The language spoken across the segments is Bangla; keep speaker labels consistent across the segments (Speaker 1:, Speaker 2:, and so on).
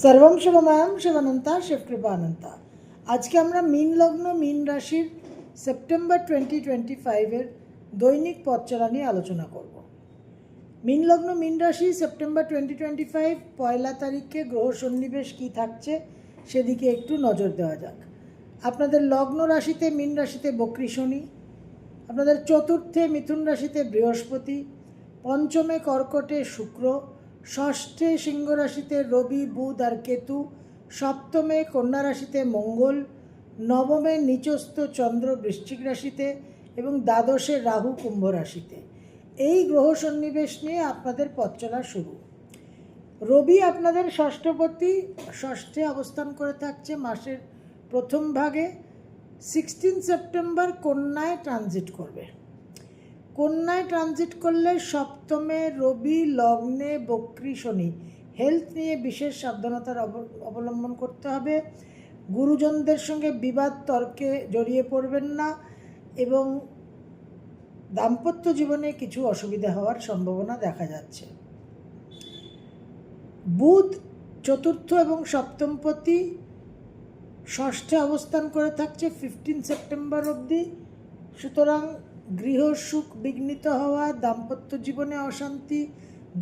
Speaker 1: সর্বম শিবময়ম শিবানন্তা শিবকৃপানন্তা। আজকে আমরা মিন লগ্ন, মিন রাশির সেপ্টেম্বর টোয়েন্টি টোয়েন্টি ফাইভের দৈনিক পথচলা নিয়ে আলোচনা করব। মিন লগ্ন, মিন রাশি, সেপ্টেম্বর টোয়েন্টি টোয়েন্টি ফাইভ পয়লা তারিখে গ্রহ সন্নিবেশ কী থাকছে সেদিকে একটু নজর দেওয়া যাক। আপনাদের লগ্ন রাশিতে, মিন রাশিতে বক্রী শনি, আপনাদের চতুর্থে মিথুন রাশিতে বৃহস্পতি, পঞ্চমে কর্কটে শুক্র ষষ্ঠে সিংহ রাশিতে রবি, বুধ আর কেতু, সপ্তমে কন্যা রাশিতে মঙ্গল, নবমে নিচস্থ চন্দ্র বৃশ্চিক রাশিতে এবং দ্বাদশে রাহু কুম্ভ রাশিতে। এই গ্রহ সন্নিবেশ নিয়ে আপনাদের পথ চলা শুরু। রবি আপনাদের ষষ্ঠপতি, ষষ্ঠে অবস্থান করে থাকছে মাসের প্রথম ভাগে সিক্সটিন সেপ্টেম্বর কন্যায় ট্রানজিট করবে। কন্যায় ট্রানজিট করলে সপ্তমে রবি, লগ্নে বক্রী, শনি। হেলথ নিয়ে বিশেষ সাবধানতার অব- অবলম্বন করতে হবে। গুরুজনদের সঙ্গে বিবাদ, তর্কে জড়িয়ে পড়বেন না এবং দাম্পত্য জীবনে কিছু অসুবিধা হওয়ার সম্ভাবনা দেখা যাচ্ছে। বুধ চতুর্থ এবং সপ্তমপতি ষষ্ঠে অবস্থান করে থাকছে ফিফটিন সেপ্টেম্বর অবধি। সুতরাং গৃহ সুখ বিঘ্নিত হওয়া, দাম্পত্য জীবনে অশান্তি,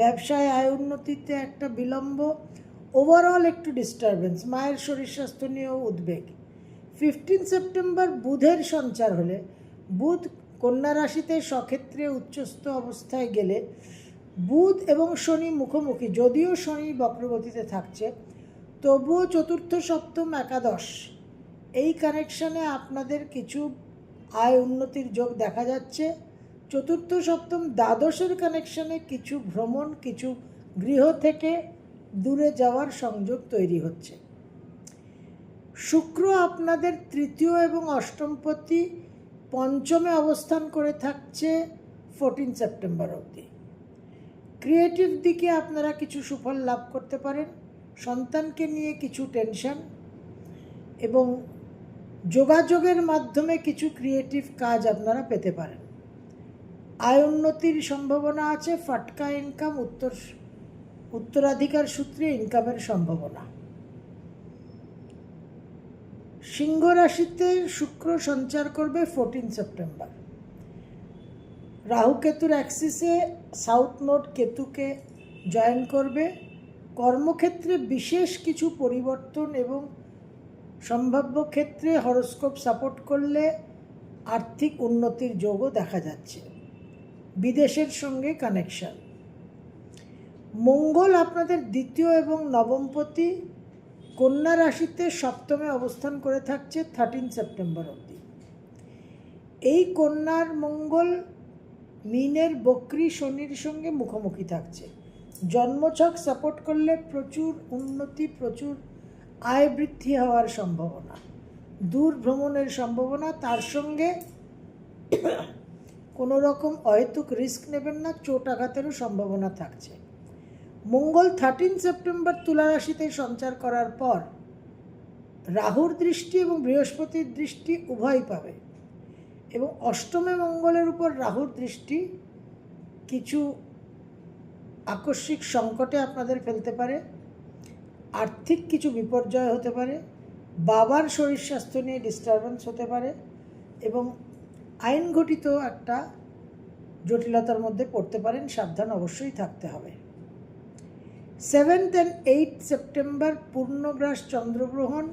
Speaker 1: ব্যবসায় আয় উন্নতিতে একটা বিলম্ব ওভারঅল একটু ডিস্টারবেন্স মায়ের শরীর স্বাস্থ্য নিয়েও উদ্বেগ। ফিফটিন সেপ্টেম্বর বুধের সঞ্চার হলে, বুধ কন্যা রাশিতে সক্ষেত্রে উচ্চস্থ অবস্থায় গেলে, বুধ এবং শনি মুখোমুখি, যদিও শনি বক্রগতিতে থাকছে, তবুও চতুর্থ, সপ্তম, একাদশ, এই কানেকশানে আপনাদের কিছু আয় উন্নতির যোগ দেখা যাচ্ছে। চতুর্থ সপ্তম দ্বাদশের কানেকশানে কিছু ভ্রমণ, কিছু গৃহ থেকে দূরে যাওয়ার সংযোগ তৈরি হচ্ছে। শুক্র আপনাদের তৃতীয় এবং অষ্টমপতি পঞ্চমে অবস্থান করে থাকছে ফোরটিন সেপ্টেম্বর অবধি। ক্রিয়েটিভ দিকে আপনারা কিছু সুফল লাভ করতে পারেন। সন্তানকে নিয়ে কিছু টেনশন এবং যোগাযোগের মাধ্যমে কিছু ক্রিয়েটিভ কাজ আপনারা পেতে পারেন। আয় উন্নতির সম্ভাবনা আছে, ফাটকা ইনকাম উত্তর, উত্তরাধিকার সূত্রে ইনকামের সম্ভাবনা। সিংহ রাশিতে শুক্র সঞ্চার করবে ফোরটিন সেপ্টেম্বর রাহু কেতুর অ্যাক্সিসে সাউথ নোট কেতুকে জয়েন করবে। কর্মক্ষেত্রে বিশেষ কিছু পরিবর্তন এবং সম্ভাব্য ক্ষেত্রে হরস্কোপ সাপোর্ট করলে আর্থিক উন্নতির যোগও দেখা যাচ্ছে। বিদেশের সঙ্গে কানেকশন। মঙ্গল আপনাদের দ্বিতীয় এবং নবমপতি কন্যা রাশিতে সপ্তমে অবস্থান করে থাকছে থার্টিন সেপ্টেম্বর অবধি। এই কন্যার মঙ্গল মিনের বক্রি শনির সঙ্গে মুখোমুখি থাকছে। জন্মছক সাপোর্ট করলে প্রচুর উন্নতি, প্রচুর আয় বৃদ্ধি হওয়ার সম্ভাবনা। দূর ভ্রমণের সম্ভাবনা, তার সঙ্গে কোনো রকম অহেতুক রিস্ক নেবেন না, চোট আঘাতেরও সম্ভাবনা থাকছে। মঙ্গল থার্টিন সেপ্টেম্বর তুলা রাশিতে সঞ্চার করার পর রাহুর দৃষ্টি এবং বৃহস্পতির দৃষ্টি উভয় পাবে এবং অষ্টমে মঙ্গলের উপর রাহুর দৃষ্টি কিছু আকস্মিক সংকটে আপনাদের ফেলতে পারে। আর্থিক কিছু বিপর্যয় হতে পারে, বাবার শরীর স্বাস্থ্য নিয়ে ডিস্টারবেন্স হতে পারে এবং আইন ঘটিত একটা জটিলতার মধ্যে পড়তে পারেন, সাবধান অবশ্যই থাকতে হবে। সেভেন্থ অ্যান্ড এইট সেপ্টেম্বর পূর্ণগ্রাস চন্দ্রগ্রহণ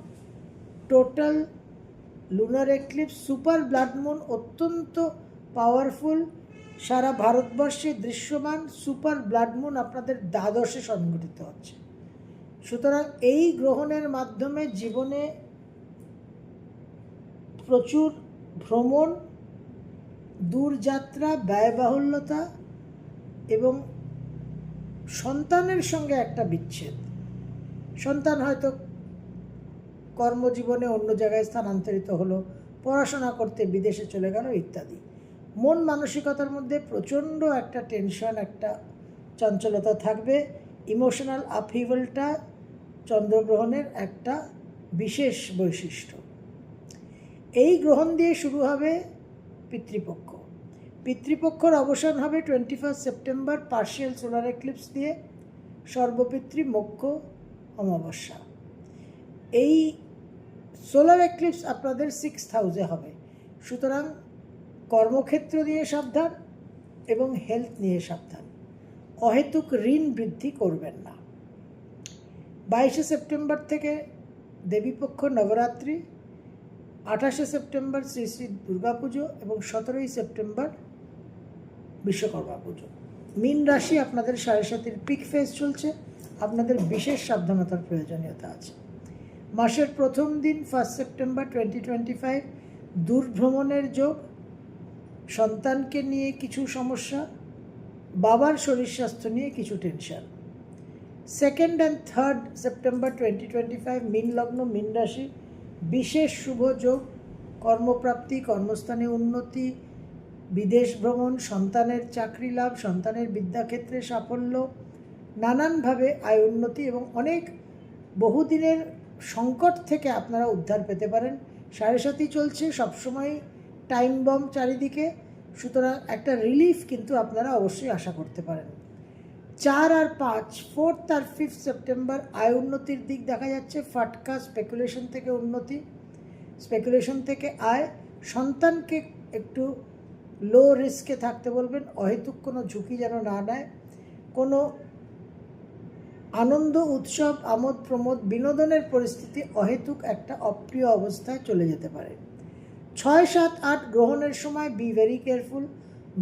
Speaker 1: total lunar eclipse super blood moon অত্যন্ত পাওয়ারফুল সারা ভারতবর্ষে দৃশ্যমান সুপার ব্লাড মুন আপনাদের দ্বাদশে সংঘটিত হচ্ছে। সুতরাং এই গ্রহণের মাধ্যমে জীবনে প্রচুর ভ্রমণ, দূরযাত্রা, ব্যয়বাহুল্যতা এবং সন্তানের সঙ্গে একটা বিচ্ছেদ। সন্তান হয়তো কর্মজীবনে অন্য জায়গায় স্থানান্তরিত হলো, পড়াশোনা করতে বিদেশে চলে গেল ইত্যাদি। মন মানসিকতার মধ্যে প্রচণ্ড একটা টেনশন একটা চঞ্চলতা থাকবে। ইমোশনাল আপহিভেলটা চন্দ্রগ্রহণের একটা বিশেষ বৈশিষ্ট্য। এই গ্রহণ দিয়ে শুরু হবে পিতৃপক্ষ। পিতৃপক্ষর অবসান হবে twenty first September partial solar eclipse দিয়ে, সর্বপিতৃ মোক্ষ অমাবস্যা। এই সোলার এক্লিপস আপনাদের সিক্স হাউসে হবে। সুতরাং কর্মক্ষেত্র নিয়ে সাবধান এবং হেলথ নিয়ে সাবধান। অহেতুক ঋণ বৃদ্ধি করবেন না। বাইশে সেপ্টেম্বর থেকে দেবীপক্ষ নবরাত্রি, আঠাশে সেপ্টেম্বর শ্রী শ্রী দুর্গাপুজো এবং সতেরোই সেপ্টেম্বর বিশ্বকর্মা পুজো। মীন রাশি আপনাদের সাড়ে সাতির পিক ফেজ চলছে। আপনাদের বিশেষ সাবধানতার প্রয়োজনীয়তা আছে। মাসের প্রথম দিন first September twenty twenty five দূরভ্রমণের যোগ, সন্তানকে নিয়ে কিছু সমস্যা, বাবার শরীর স্বাস্থ্য নিয়ে কিছু tension second and third September twenty twenty five মিন লগ্ন, মিন রাশি, বিশেষ শুভ যোগ, কর্মপ্রাপ্তি, কর্মস্থানে উন্নতি, বিদেশ ভ্রমণ, সন্তানের চাকরি লাভ, সন্তানের বিদ্যাক্ষেত্রে সাফল্য, নানানভাবে আয় উন্নতি এবং অনেক বহুদিনের সংকট থেকে আপনারা উদ্ধার পেতে পারেন। সাড়ে সাথী চলছে, সবসময় টাইম বম চারিদিকে, সুতরাং একটা রিলিফ কিন্তু আপনারা অবশ্যই আশা করতে পারেন। চার আর পাঁচ ফোর্থ আর ফিফথ সেপ্টেম্বর আয় উন্নতির দিক দেখা যাচ্ছে। ফাটকা স্পেকুলেশন থেকে উন্নতি স্পেকুলেশন থেকে আয়। সন্তানকে একটু লো রিস্কে থাকতে বলবেন, অহেতুক কোনো ঝুঁকি যেন না নেয়। কোনো আনন্দ, উৎসব, আমোদ, প্রমোদ, বিনোদনের পরিস্থিতি অহেতুক একটা অপ্রিয় অবস্থায় চলে যেতে পারে। ছয়, সাত, আট গ্রহণের সময় বি ভেরি কেয়ারফুল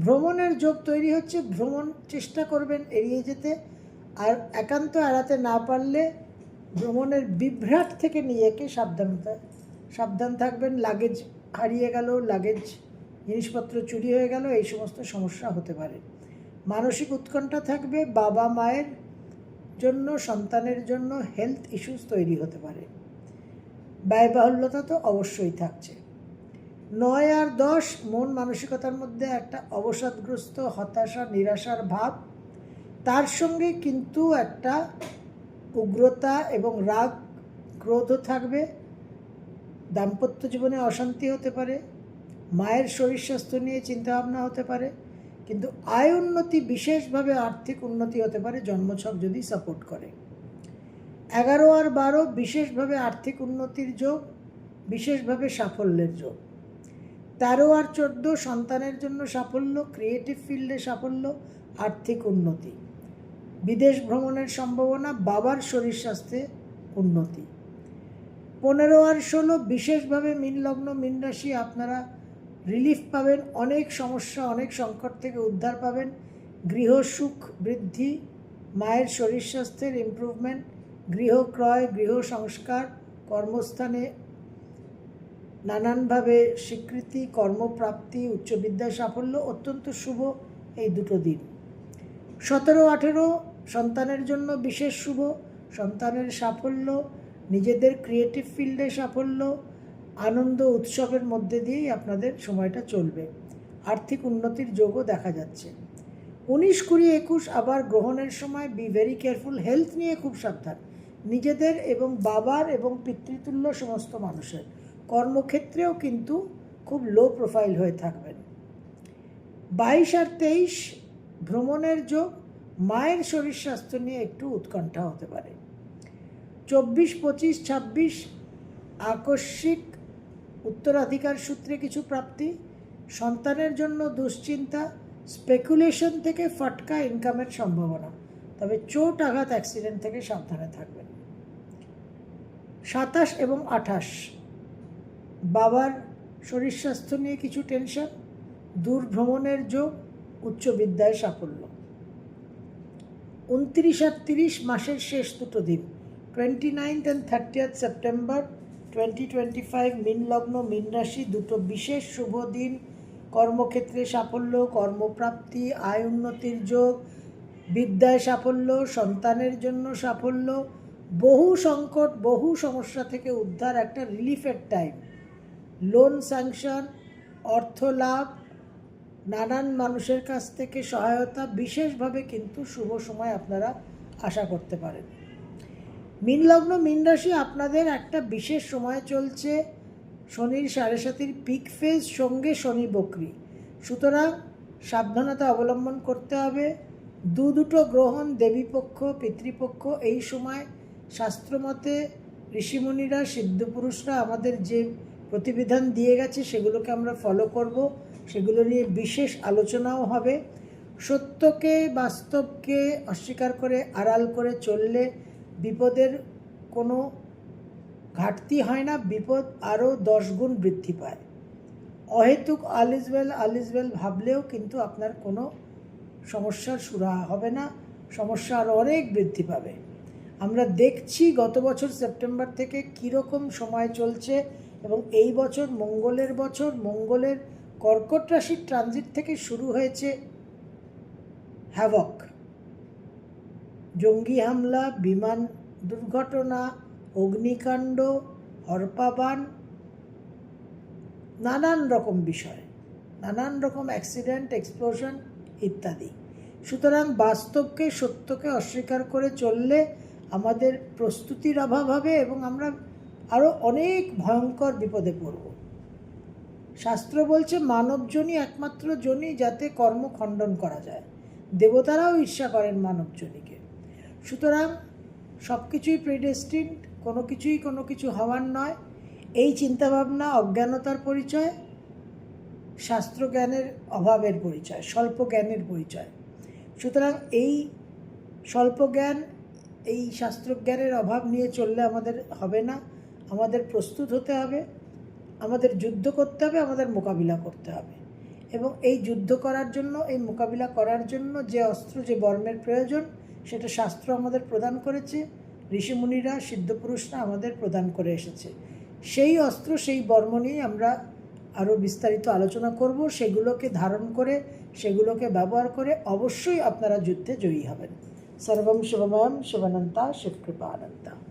Speaker 1: ভ্রমণের যোগ তৈরি হচ্ছে, ভ্রমণ চেষ্টা করবেন এড়িয়ে যেতে। আর একান্ত এড়াতে না পারলে ভ্রমণের বিভ্রাট থেকে নিজেকে সাবধানতা সাবধান থাকবেন। লাগেজ হারিয়ে গেল লাগেজ জিনিসপত্র চুরি হয়ে গেল, এই সমস্ত সমস্যা হতে পারে। মানসিক উৎকণ্ঠা থাকবে, বাবা মায়ের জন্য, সন্তানের জন্য হেলথ ইস্যুস তৈরি হতে পারে। ব্যয়বাহুল্যতা তো অবশ্যই থাকছে। নয় আর দশ, মন মানসিকতার মধ্যে একটা অবসাদগ্রস্ত, হতাশা, নিরাশার ভাব। তার সঙ্গে কিন্তু একটা উগ্রতা এবং রাগ ক্রোধও থাকবে। দাম্পত্য জীবনে অশান্তি হতে পারে। মায়ের শরীর স্বাস্থ্য নিয়ে চিন্তাভাবনা হতে পারে। কিন্তু আয় উন্নতি বিশেষভাবে আর্থিক উন্নতি হতে পারে, জন্মছক যদি সাপোর্ট করে। এগারো আর বারো, বিশেষভাবে আর্থিক উন্নতির যোগ, বিশেষভাবে সাফল্যের যোগ। তেরো আর চোদ্দ সন্তানের জন্য সাফল্য ক্রিয়েটিভ ফিল্ডে সাফল্য, আর্থিক উন্নতি। বিদেশ ভ্রমণের সম্ভাবনা, বাবার শরীর স্বাস্থ্যে উন্নতি। পনেরো আর ষোলো বিশেষভাবে মিনলগ্ন, মিন রাশি, আপনারা রিলিফ পাবেন, অনেক সমস্যা, অনেক সংকট থেকে উদ্ধার পাবেন। গৃহসুখ বৃদ্ধি, মায়ের শরীর স্বাস্থ্যের ইমপ্রুভমেন্ট গৃহ ক্রয়, গৃহ সংস্কার, কর্মস্থানে নানানভাবে স্বীকৃতি, কর্মপ্রাপ্তি উচ্চ বিদ্যায় সাফল্য অত্যন্ত শুভ এই দুটো দিন। সতেরো, আঠেরো সন্তানের জন্য বিশেষ শুভ, সন্তানের সাফল্য, নিজেদের ক্রিয়েটিভ ফিল্ডে সাফল্য, আনন্দ উৎসবের মধ্যে দিয়েই আপনাদের সময়টা চলবে। আর্থিক উন্নতির যোগও দেখা যাচ্ছে। উনিশ, কুড়ি, একুশ আবার গ্রহণের সময় বি ভেরি কেয়ারফুল হেলথ নিয়ে খুব সাবধান। নিজেদের এবং বাবার এবং পিতৃতুল্য সমস্ত মানুষের। কর্মক্ষেত্রেও কিন্তু খুব লো প্রোফাইল হয়ে থাকবেন। বাইশ আর তেইশ ভ্রমণের যোগ মায়ের শরীর স্বাস্থ্য নিয়ে একটু উৎকণ্ঠা হতে পারে। চব্বিশ, পঁচিশ, ছাব্বিশ আকস্মিক উত্তরাধিকার সূত্রে কিছু প্রাপ্তি, সন্তানের জন্য দুশ্চিন্তা স্পেকুলেশন থেকে ফাটকা ইনকামের সম্ভাবনা, তবে চোট আঘাত অ্যাক্সিডেন্ট থেকে সাবধানে থাকবেন। সাতাশ এবং আঠাশ বাবার শরীর স্বাস্থ্য নিয়ে কিছু টেনশন দূর ভ্রমণের যোগ উচ্চ বিদ্যায় সাফল্য। উনত্রিশ আর তিরিশ মাসের শেষ দুটো দিন twenty ninth and thirtieth September twenty twenty five মিন লগ্ন রাশি দুটো বিশেষ শুভ দিন। কর্মক্ষেত্রে সাফল্য, কর্মপ্রাপ্তি, আয় উন্নতির যোগ, বিদ্যায় সাফল্য, সন্তানের জন্য সাফল্য। বহু সংকট, বহু সমস্যা থেকে উদ্ধার একটা রিলিফের টাইম লোন স্যাংশন অর্থ লাভ, নানান মানুষের কাছ থেকে সহায়তা, বিশেষভাবে কিন্তু শুভ সময় আপনারা আশা করতে পারেন। মিন লগ্ন, মিন রাশি আপনাদের একটা বিশেষ সময় চলছে। শনির সাড়ে সাতির পিক ফেজ সঙ্গে শনি বকরি। সুতরাং সাবধানতা অবলম্বন করতে হবে। দু দুটো গ্রহণ দেবীপক্ষ পিতৃপক্ষ, এই সময় শাস্ত্রমতে ঋষিমুনিরা, সিদ্ধপুরুষরা আমাদের যে প্রতিবিধান দিয়ে গেছে, সেগুলোকে আমরা ফলো করব। সেগুলো নিয়ে বিশেষ আলোচনাও হবে। সত্যকে, বাস্তবকে অস্বীকার করে, আড়াল করে চললে বিপদের কোনো ঘাটতি হয় না। বিপদ আরও গুণ বৃদ্ধি পায়। অহেতুক আলিজবেল আলিজবেল ভাবলেও কিন্তু আপনার কোনো সমস্যার সুরাহা হবে না। সমস্যা আরও অনেক বৃদ্ধি পাবে। আমরা দেখছি গত বছর সেপ্টেম্বর থেকে কীরকম সময় চলছে এবং এই বছর মঙ্গলের বছর মঙ্গলের কর্কট রাশির ট্রানজিট থেকে শুরু হয়েছে হ্যাভক জঙ্গি হামলা, বিমান দুর্ঘটনা, অগ্নিকাণ্ড, হরপাবান, নানান রকম বিষয়, নানান রকম অ্যাক্সিডেন্ট এক্সপ্লোশন ইত্যাদি। সুতরাং বাস্তবকে সত্যকে অস্বীকার করে চললে আমাদের প্রস্তুতির অভাব হবে এবং আমরা আরও অনেক ভয়ঙ্কর বিপদে পড়ব। শাস্ত্র বলছে মানবজনই একমাত্র জনই যাতে কর্ম খণ্ডন করা যায়। দেবতারাও ঈর্ষা করেন মানবজনীকে সুতরাং সব কিছুই প্রিডেস্টিন্ড কোনো কিছুই কোনো কিছু হওয়ার নয়। এই চিন্তাভাবনা, অজ্ঞানতার পরিচয় শাস্ত্রজ্ঞানের অভাবের পরিচয়, স্বল্প জ্ঞানের পরিচয়। সুতরাং এই স্বল্প জ্ঞান, এই শাস্ত্রজ্ঞানের অভাব নিয়ে চললে আমাদের হবে না। আমাদের প্রস্তুত হতে হবে, আমাদের যুদ্ধ করতে হবে, আমাদের মোকাবিলা করতে হবে। এবং এই যুদ্ধ করার জন্য, এই মোকাবিলা করার জন্য যে অস্ত্র, যে বর্মের প্রয়োজন, সেটা শাস্ত্র আমাদের প্রদান করেছে, ঋষিমুনিরা, সিদ্ধপুরুষরা আমাদের প্রদান করে এসেছে। সেই অস্ত্র, সেই বর্ম নিয়ে আমরা আরও বিস্তারিত আলোচনা করব, সেগুলোকে ধারণ করে, সেগুলোকে ব্যবহার করে অবশ্যই আপনারা যুদ্ধে জয়ী হবেন। সর্বম শিবময়ম শিবানন্তা শিবকৃপা আনন্তা